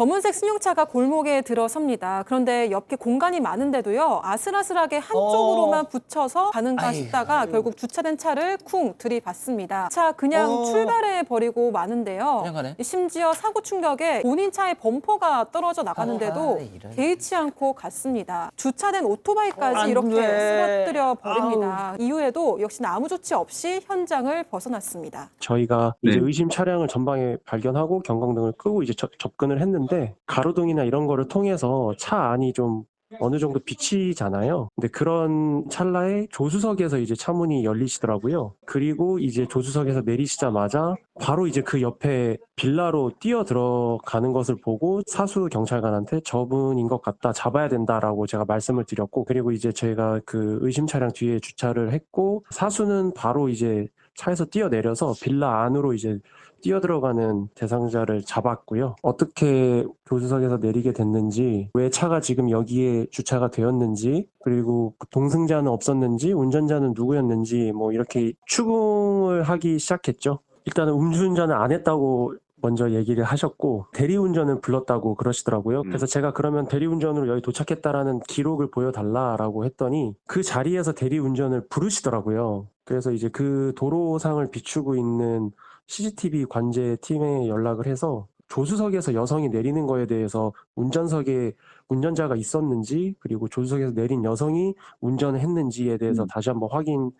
검은색 승용차가 골목에 들어섭니다. 그런데 옆에 공간이 많은데도요. 아슬아슬하게 한쪽으로만 붙여서 가는가 아이, 싶다가 결국 주차된 차를 쿵 들이받습니다. 차 그냥 어. 출발해 버리고 마는데요. 그냥 가네. 심지어 사고 충격에 본인 차의 범퍼가 떨어져 나가는데도 아, 이런. 개의치 않고 갔습니다. 주차된 오토바이까지 어, 안 이렇게 돼. 쓰러뜨려 버립니다. 이후에도 역시나 아무 조치 없이 현장을 벗어났습니다. 저희가 네. 이제 의심 차량을 전방에 발견하고 경광등을 끄고 이제 접- 접근을 했는데 가로등이나 이런 거를 통해서 차 안이 좀 어느 정도 비치잖아요. 근데 그런 찰나에 조수석에서 이제 차문이 열리시더라고요. 그리고 이제 조수석에서 내리시자마자 바로 이제 그 옆에 빌라로 뛰어 들어가는 것을 보고 사수 경찰관한테 저분인 것 같다, 잡아야 된다라고 제가 말씀을 드렸고, 그리고 이제 저희가 그 의심 차량 뒤에 주차를 했고, 사수는 바로 이제 차에서 뛰어내려서 빌라 안으로 이제 뛰어들어가는 대상자를 잡았고요. 어떻게 조수석에서 내리게 됐는지, 왜 차가 지금 여기에 주차가 되었는지, 그리고 동승자는 없었는지, 운전자는 누구였는지, 뭐 이렇게 추궁을 하기 시작했죠. 일단은 음주운전을 안 했다고 먼저 얘기를 하셨고 대리운전을 불렀다고 그러시더라고요. 음. 그래서 제가 그러면 대리운전으로 여기 도착했다라는 기록을 보여달라라고 했더니 그 자리에서 대리운전을 부르시더라고요. 그래서 이제 그 도로상을 비추고 있는 CCTV 관제 팀에 연락을 해서 조수석에서 여성이 내리는 거에 대해서 운전석에 운전자가 있었는지 그리고 조수석에서 내린 여성이 운전을 했는지에 대해서 음. 다시 한번 확인을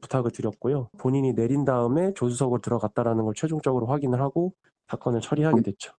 부탁을 드렸고요. 본인이 내린 다음에 조수석으로 들어갔다라는 걸 최종적으로 확인을 하고 사건을 처리하게 됐죠.